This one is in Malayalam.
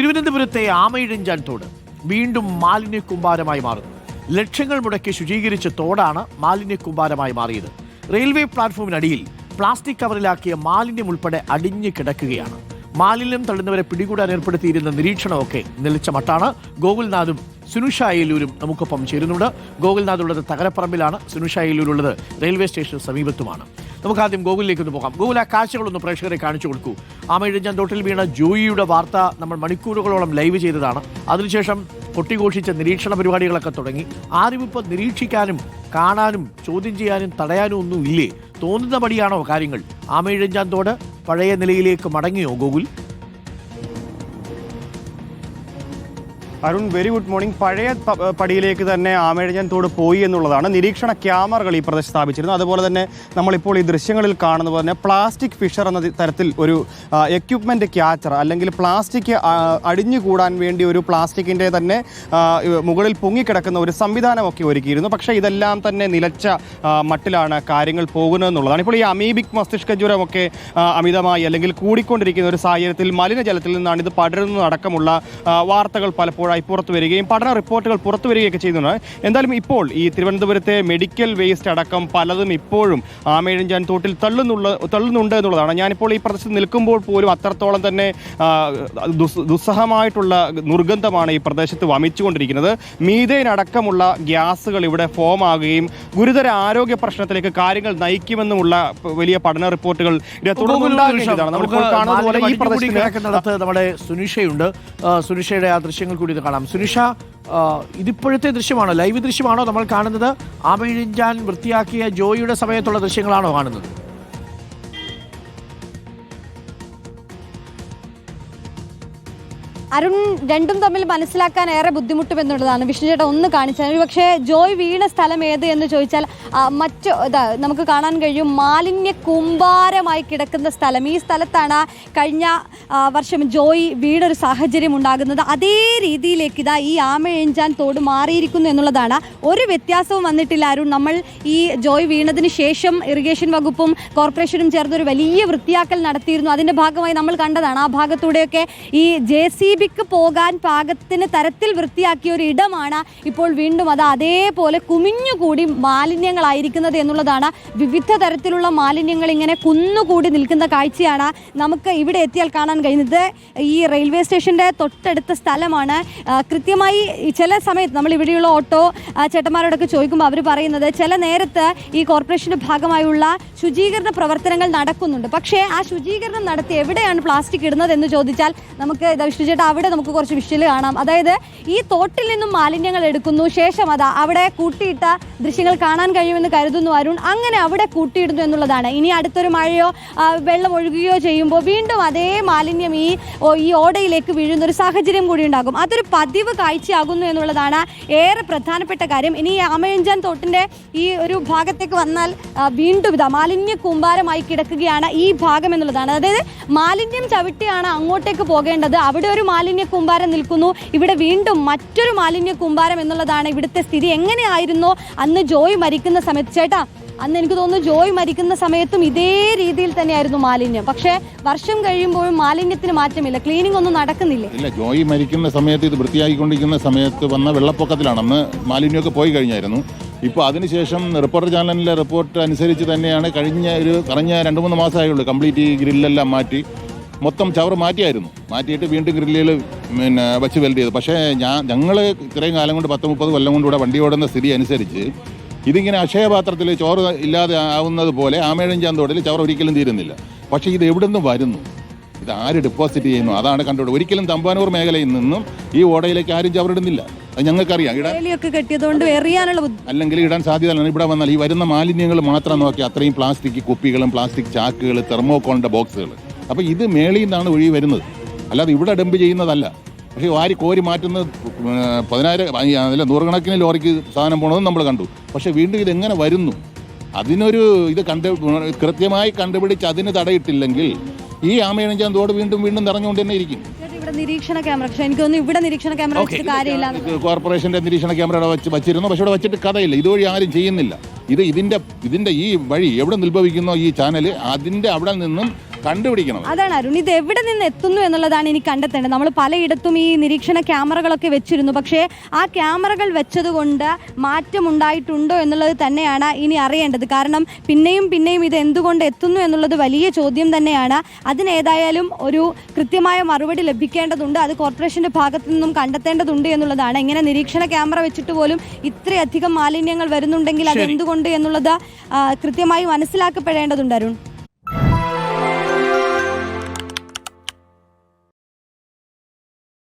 തിരുവനന്തപുരത്തെ ആമയിഴഞ്ചാൻ തോട് വീണ്ടും മാലിന്യ കുമ്പാരമായി മാറുന്നു. ലക്ഷങ്ങൾ മുടക്കി ശുചീകരിച്ച തോടാണ് മാലിന്യ കുമ്പാരമായി മാറിയത്. റെയിൽവേ പ്ലാറ്റ്ഫോമിനടിയിൽ പ്ലാസ്റ്റിക് കവറിലാക്കിയ മാലിന്യം ഉൾപ്പെടെ അടിഞ്ഞു കിടക്കുകയാണ്. മാലിന്യം തള്ളുന്നവരെ പിടികൂടാൻ ഏർപ്പെടുത്തിയിരുന്ന നിരീക്ഷണമൊക്കെ നിലച്ച മട്ടാണ്. ഗോകുൽനാഥും സുനുഷ അയലൂരും നമുക്കൊപ്പം ചേരുന്നുണ്ട്. ഗോകുൽനാഥ് ഉള്ളത് തകരപ്പറമ്പിലാണ്. സുനുഷ അയലൂരുള്ളത് റെയിൽവേ സ്റ്റേഷന് സമീപത്തുമാണ്. നമുക്ക് ആദ്യം ഗോകുലിലേക്ക് ഒന്ന് പോകാം. ഗോകുൽ ആ കാഴ്ചകളൊന്ന് പ്രേക്ഷകരെ കാണിച്ചു കൊടുക്കൂ. ആമയിഴഞ്ചാൻ തോട്ടിൽ വീണ ജോയിയുടെ വാർത്ത നമ്മൾ മണിക്കൂറുകളോളം ലൈവ് ചെയ്തതാണ്. അതിനുശേഷം കൊട്ടിഘോഷിച്ച നിരീക്ഷണ പരിപാടികളൊക്കെ തുടങ്ങി. ആരും ഇപ്പോൾ നിരീക്ഷിക്കാനും കാണാനും ചോദ്യം ചെയ്യാനും തടയാനും ഒന്നും ഇല്ലേ? തോന്നുന്ന പടിയാണോ കാര്യങ്ങൾ? ആമയിഴഞ്ചാൻ തോട് പഴയ നിലയിലേക്ക് മടങ്ങിയോ Gokul Arun very good morning പഴയ പടിയിലേക്ക് തന്നെ ആമേഴഞ്ഞൻ തോട് പോയി എന്നുള്ളതാണ് നിരീക്ഷണ ക്യാമറകൾ ഈ പ്രദേശത്ത് സ്ഥാപിച്ചിരുന്നു അതുപോലെ തന്നെ നമ്മളിപ്പോൾ ഈ ദൃശ്യങ്ങളിൽ കാണുന്ന പോലെ പ്ലാസ്റ്റിക് ഫിഷർ എന്ന തരത്തിൽ ഒരു എക്യുപ്മെന്റ് ക്യാച്ചർ അല്ലെങ്കിൽ പ്ലാസ്റ്റിക് അടിഞ്ഞു അടിഞ്ഞുകൂടാൻ വേണ്ടി ഒരു പ്ലാസ്റ്റിക്കിന്റെ തന്നെ മുകളിൽ പൊങ്ങിക്കിടക്കുന്ന ഒരു സംവിധാനമൊക്കെ ഒരുക്കിയിരുന്നു. പക്ഷേ ഇതെല്ലാം തന്നെ നിലച്ച മട്ടിലാണ് കാര്യങ്ങൾ പോകുന്നത് എന്നുള്ളതാണ്. ഇപ്പോൾ ഈ അമീബിക് മസ്തിഷ്ക ജ്വരമൊക്കെ അമിതമായി അല്ലെങ്കിൽ കൂടിക്കൊണ്ടിരിക്കുന്ന ഒരു സാഹചര്യത്തിൽ മലിനജലത്തിൽ നിന്നാണ് ഇത് പടരുന്നതടക്കമുള്ള വാർത്തകൾ വാർത്തകൾ പലപ്പോഴായി പുറത്തു വരികയും പഠന റിപ്പോർട്ടുകൾ പുറത്തു വരികയൊക്കെ ചെയ്യുന്നുണ്ട്. എന്തായാലും ഇപ്പോൾ ഈ തിരുവനന്തപുരത്തെ മെഡിക്കൽ വേസ്റ്റ് അടക്കം പലതും ഇപ്പോഴും ആമേഴഞ്ചാൻ തോട്ടിൽ തള്ളുന്നുള്ള തള്ളുന്നുണ്ട് എന്നുള്ളതാണ്. ഞാനിപ്പോൾ ഈ പ്രദേശത്ത് നിൽക്കുമ്പോൾ പോലും അത്രത്തോളം തന്നെ ദുസ്സഹമായിട്ടുള്ള ദുർഗന്ധമാണ് ഈ പ്രദേശത്ത് വമിച്ചുകൊണ്ടിരിക്കുന്നത്. മീതേൻ അടക്കമുള്ള ഗ്യാസുകൾ ഇവിടെ ഫോം ആകുകയും ഗുരുതര ആരോഗ്യ പ്രശ്നത്തിലേക്ക് കാര്യങ്ങൾ നയിക്കുമെന്നുമുള്ള വലിയ പഠന റിപ്പോർട്ടുകൾ നമ്മുടെ സുനിഷയുണ്ട്. സുനിഷയുടെ ആ ദൃശ്യങ്ങൾ കൂടി ഇത് കാണാം. സുനിഷ ഇതിപ്പോഴത്തെ ദൃശ്യമാണോ? ലൈവ് ദൃശ്യമാണോ നമ്മൾ കാണുന്നത്? ആമയിഴഞ്ചാൻ വൃത്തിയാക്കിയ ജോയിയുടെ സമയത്തുള്ള ദൃശ്യങ്ങളാണോ കാണുന്നത്? അരുൺ രണ്ടും തമ്മിൽ മനസ്സിലാക്കാൻ ഏറെ ബുദ്ധിമുട്ടുമെന്നുള്ളതാണ് വിഷ്ണു ചേട്ടൻ ഒന്ന് കാണിച്ചത്. പക്ഷേ ജോയ് വീണ സ്ഥലം ഏത് എന്ന് ചോദിച്ചാൽ മറ്റു നമുക്ക് കാണാൻ കഴിയും മാലിന്യ കൂമ്പാരമായി കിടക്കുന്ന സ്ഥലം. ഈ സ്ഥലത്താണ് കഴിഞ്ഞ വർഷം ജോയ് വീണൊരു സാഹചര്യം ഉണ്ടാകുന്നത്. അതേ രീതിയിലേക്ക് ഇതാ ഈ ആമയെഞ്ചാൻ തോട് മാറിയിരിക്കുന്നു എന്നുള്ളതാണ്. ഒരു വ്യത്യാസവും വന്നിട്ടില്ല അരുൺ. നമ്മൾ ഈ ജോയ് വീണതിന് ശേഷം ഇറിഗേഷൻ വകുപ്പും കോർപ്പറേഷനും ചേർന്ന് ഒരു വലിയ വൃത്തിയാക്കൽ നടത്തിയിരുന്നു. അതിന്റെ ഭാഗമായി നമ്മൾ കണ്ടതാണ്. ആ ഭാഗത്തൂടെയൊക്കെ ഈ ജെ സി ബിക്ക് പോകാൻ പാകത്തിന് തരത്തിൽ വൃത്തിയാക്കിയ ഒരു ഇടമാണ് ഇപ്പോൾ വീണ്ടും അത് അതേപോലെ കുമിഞ്ഞുകൂടി മാലിന്യങ്ങളായിരിക്കുന്നത് എന്നുള്ളതാണ്. വിവിധ തരത്തിലുള്ള മാലിന്യങ്ങൾ ഇങ്ങനെ കുന്നുകൂടി നിൽക്കുന്ന കാഴ്ചയാണ് നമുക്ക് ഇവിടെ എത്തിയാൽ കാണാൻ കഴിയുന്നത്. ഈ റെയിൽവേ സ്റ്റേഷന്റെ തൊട്ടടുത്ത സ്ഥലമാണ്. കൃത്യമായി ചില സമയത്ത് നമ്മൾ ഇവിടെയുള്ള ഓട്ടോ ചേട്ടന്മാരോടൊക്കെ ചോദിക്കുമ്പോൾ അവർ പറയുന്നത് ചില നേരത്ത് ഈ കോർപ്പറേഷന്റെ ഭാഗമായുള്ള ശുചീകരണ പ്രവർത്തനങ്ങൾ നടക്കുന്നുണ്ട്. പക്ഷേ ആ ശുചീകരണം നടത്തി എവിടെയാണ് പ്ലാസ്റ്റിക് ഇടുന്നത് എന്ന് ചോദിച്ചാൽ നമുക്ക് വിഷ്ണു ചേട്ടാ അവിടെ നമുക്ക് കുറച്ച് വിഷ്വൽ കാണാം. അതായത് ഈ തോട്ടിൽ നിന്നും മാലിന്യങ്ങൾ എടുക്കുന്നു. ശേഷം അതാ അവിടെ കൂട്ടിയിട്ട ദൃശ്യങ്ങൾ കാണാൻ കഴിയുമെന്ന് കരുതുന്നു അരുൺ. അങ്ങനെ അവിടെ കൂട്ടിയിടുന്നു എന്നുള്ളതാണ്. ഇനി അടുത്തൊരു മഴയോ വെള്ളം ഒഴുകുകയോ ചെയ്യുമ്പോൾ വീണ്ടും അതേ മാലിന്യം ഈ ഈ ഓടയിലേക്ക് വീഴുന്ന ഒരു സാഹചര്യം കൂടി ഉണ്ടാകും. അതൊരു പതിവ് കാഴ്ചയാകുന്നു എന്നുള്ളതാണ് ഏറെ പ്രധാനപ്പെട്ട കാര്യം. ഇനി ആമയഞ്ചാൻ തോട്ടിന്റെ ഈ ഒരു ഭാഗത്തേക്ക് വന്നാൽ വീണ്ടും ഇതാ മാലിന്യ കൂമ്പാരമായി കിടക്കുകയാണ് ഈ ഭാഗം എന്നുള്ളതാണ്. അതായത് മാലിന്യം ചവിട്ടിയാണ് അങ്ങോട്ടേക്ക് പോകേണ്ടത്. അവിടെ ഒരു മാലിന്യ കൂമ്പാരം നിൽക്കുന്നു. ഇവിടെ വീണ്ടും മറ്റൊരു മാലിന്യ കൂമ്പാരം എന്നുള്ളതാണ് ഇവിടുത്തെ സ്ഥിതി. എങ്ങനെയായിരുന്നു അന്ന് ജോയ് മരിക്കുന്ന സമയത്ത്? ചേട്ടാ അന്ന് എനിക്ക് തോന്നുന്നു ജോയ് മരിക്കുന്ന സമയത്തും ഇതേ രീതിയിൽ തന്നെയായിരുന്നു മാലിന്യം. പക്ഷേ വർഷം കഴിയുമ്പോഴും മാലിന്യത്തിന് മാറ്റമില്ല. ക്ലീനിങ് ഒന്നും നടക്കുന്നില്ലേ? ഇല്ല ജോയ് മരിക്കുന്ന സമയത്ത് ഇത് വൃത്തിയാക്കിക്കൊണ്ടിരിക്കുന്ന സമയത്ത് വന്ന വെള്ളപ്പൊക്കത്തിലാണ്. അന്ന് മാലിന്യമൊക്കെ പോയി കഴിഞ്ഞായിരുന്നു. ഇപ്പോൾ അതിനുശേഷം റിപ്പോർട്ടർ ചാനലിലെ റിപ്പോർട്ട് അനുസരിച്ച് തന്നെയാണ് കഴിഞ്ഞ ഒരു കഴിഞ്ഞ രണ്ട് മൂന്ന് മാസമായുള്ളൂ. കംപ്ലീറ്റ് ഈ ഗ്രില്ലെല്ലാം മാറ്റി. മൊത്തം ചവറ് മാറ്റിയായിരുന്നു. മാറ്റിയിട്ട് വീണ്ടും ഗ്രില്ലിൽ പിന്നെ വെച്ച് വെൽഡ് ചെയ്തു. പക്ഷേ ഞാൻ ഞങ്ങൾ ഇത്രയും കാലം കൊണ്ട് പത്ത് മുപ്പത് കൊല്ലം കൊണ്ട് ഇവിടെ വണ്ടി ഓടുന്ന സ്ഥിതി അനുസരിച്ച് ഇതിങ്ങനെ അക്ഷയപാത്രത്തിൽ ചോറ് ഇല്ലാതെ ആവുന്നത് പോലെ ആമേഴും തോടിൽ ചവർ ഒരിക്കലും തീരുന്നില്ല. പക്ഷേ ഇത് എവിടെ നിന്ന് വരുന്നു? ഇത് ആര് ഡെപ്പോസിറ്റ് ചെയ്യുന്നു? അതാണ് കണ്ടുപിടി ഒരിക്കലും തമ്പാനൂർ മേഖലയിൽ നിന്നും ഈ ഓടയിലേക്ക് ആരും ചവറിടുന്നില്ല. അത് ഞങ്ങൾക്കറിയാം. ഇടാൻ അല്ലെങ്കിൽ ഇടാൻ സാധ്യത ഇവിടെ വന്നാൽ ഈ വരുന്ന മാലിന്യങ്ങൾ മാത്രം നോക്കി അത്രയും പ്ലാസ്റ്റിക് കുപ്പികളും പ്ലാസ്റ്റിക് ചാക്കുകൾ തെർമോക്കോളിന്റെ ബോക്സുകൾ. അപ്പോൾ ഇത് മേളിൽ നിന്നാണ് ഒഴി വരുന്നത്. അല്ലാതെ ഇവിടെ ഡംപ് ചെയ്യുന്നതല്ല. പക്ഷേ വാരി കോരി മാറ്റുന്നത് ഏർ പതിനായിരം അല്ല നൂറുകണക്കിന് ലോറിക്ക് സാധനം പോണതും നമ്മൾ കണ്ടു. പക്ഷേ വീണ്ടും ഇതെങ്ങനെ വരുന്നു? അതിനൊരു ഇത് കണ്ട് കൃത്യമായി കണ്ടുപിടിച്ച് അതിന് തടയിട്ടില്ലെങ്കിൽ ഈ ആമയണിഞ്ചാൻ തോട് വീണ്ടും വീണ്ടും നിറഞ്ഞുകൊണ്ട് തന്നെ ഇരിക്കും. ഇവിടെ നിരീക്ഷണ ക്യാമറ പക്ഷെ എനിക്ക് തോന്നുന്നു ഇവിടെ നിരീക്ഷണ ക്യാമറ വെച്ചിട്ട് കാര്യമില്ല. കോർപ്പറേഷന്റെ നിരീക്ഷണ ക്യാമറ വെച്ച് വച്ചിരുന്നു. പക്ഷെ ഇവിടെ വെച്ചിട്ട് കഥയില്ല. ഇതുവഴി ആരും ചെയ്യുന്നില്ല. ഇത് ഇതിന്റെ ഇതിന്റെ ഈ വഴി എവിടെ നിൽഭവിക്കുന്നോ ഈ ചാനൽ അതിന്റെ അവിടെ നിന്നും കണ്ടുപിടിക്കണം. അതാണ് അരുൺ. ഇത് എവിടെ നിന്ന് എത്തുന്നു എന്നുള്ളതാണ് ഇനി കണ്ടെത്തേണ്ടത്. നമ്മൾ പലയിടത്തും ഈ നിരീക്ഷണ ക്യാമറകളൊക്കെ വെച്ചിരുന്നു. പക്ഷേ ആ ക്യാമറകൾ വെച്ചതുകൊണ്ട് മാറ്റം ഉണ്ടായിട്ടുണ്ടോ എന്നുള്ളത് തന്നെയാണ് ഇനി അറിയേണ്ടത്. കാരണം പിന്നെയും പിന്നെയും ഇത് എന്തുകൊണ്ട് എത്തുന്നു എന്നുള്ളത് വലിയ ചോദ്യം തന്നെയാണ്. അതിനേതായാലും ഒരു കൃത്യമായ മറുപടി ലഭിക്കേണ്ടതുണ്ട്. അത് കോർപ്പറേഷന്റെ ഭാഗത്തു നിന്നും കണ്ടെത്തേണ്ടതുണ്ട് എന്നുള്ളതാണ്. ഇങ്ങനെ നിരീക്ഷണ ക്യാമറ വെച്ചിട്ട് പോലും ഇത്രയധികം മാലിന്യങ്ങൾ വരുന്നുണ്ടെങ്കിൽ അത്. എന്തുകൊണ്ട് എന്നുള്ളത് കൃത്യമായി മനസ്സിലാക്കപ്പെടേണ്ടതുണ്ട് അരുൺ.